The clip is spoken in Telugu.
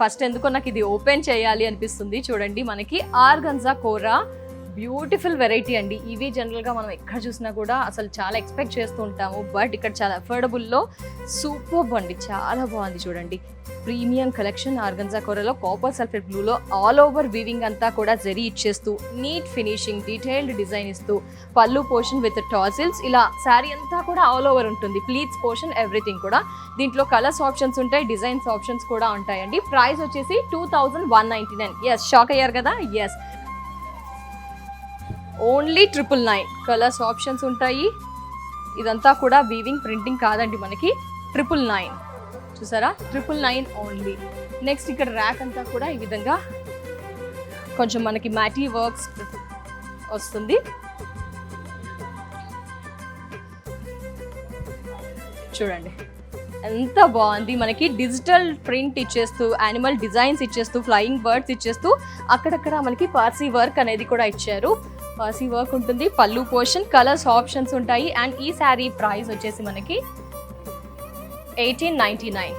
ఫస్ట్ ఎందుకో నాకు ఇది ఓపెన్ చేయాలి అనిపిస్తుంది. చూడండి మనకి ఆర్గన్జా కోరా బ్యూటిఫుల్ వెరైటీ అండి. ఇవి జనరల్గా మనం ఎక్కడ చూసినా కూడా అసలు చాలా ఎక్స్పెక్ట్ చేస్తూ ఉంటాము. బట్ ఇక్కడ చాలా అఫోర్డబుల్లో సూపర్ అండి. చాలా బాగుంది చూడండి. ప్రీమియం కలెక్షన్ ఆర్గన్జా కోరలో కాపర్ సల్ఫేట్ బ్లూలో ఆల్ ఓవర్ వీవింగ్ అంతా కూడా జరీ ఇచ్చేస్తూ నీట్ ఫినిషింగ్ డీటెయిల్డ్ డిజైన్ ఇస్తూ పళ్ళు పోర్షన్ విత్ టాసిల్స్ ఇలా శారీ అంతా కూడా ఆల్ ఓవర్ ఉంటుంది. ప్లీట్స్ పోర్షన్ ఎవ్రీథింగ్ కూడా. దీంట్లో కలర్స్ ఆప్షన్స్ ఉంటాయి డిజైన్స్ ఆప్షన్స్ కూడా ఉంటాయండి. ప్రైస్ వచ్చేసి two thousand one ninety nine. Yes shock అయ్యారు కదా? Yes only triple nine. Colours options ఉంటాయి. ఇదంతా కూడా వీవింగ్ ప్రింటింగ్ కాదండి మనకి. Triple nine. చూసారా? Triple nine only. నెక్స్ట్ ఇక్కడ ర్యాక్ అంతా కూడా ఈ విధంగా కొంచెం మనకి మ్యాటీ వర్క్స్ వస్తుంది. చూడండి. ఎంత బాగుంది. మనకి డిజిటల్ ప్రింట్ ఇచ్చేస్తూ యానిమల్ డిజైన్స్ ఇచ్చేస్తూ ఫ్లయింగ్ బర్డ్స్ ఇచ్చేస్తూ అక్కడక్కడ మనకి పార్సీ వర్క్ అనేది కూడా ఇచ్చారు. పార్సీ వర్క్ ఉంటుంది. పళ్ళు పోర్షన్ కలర్స్ ఆప్షన్స్ ఉంటాయి. అండ్ ఈ శారీ ప్రైస్ వచ్చేసి మనకి ఎయిటీన్ నైంటీ నైన్.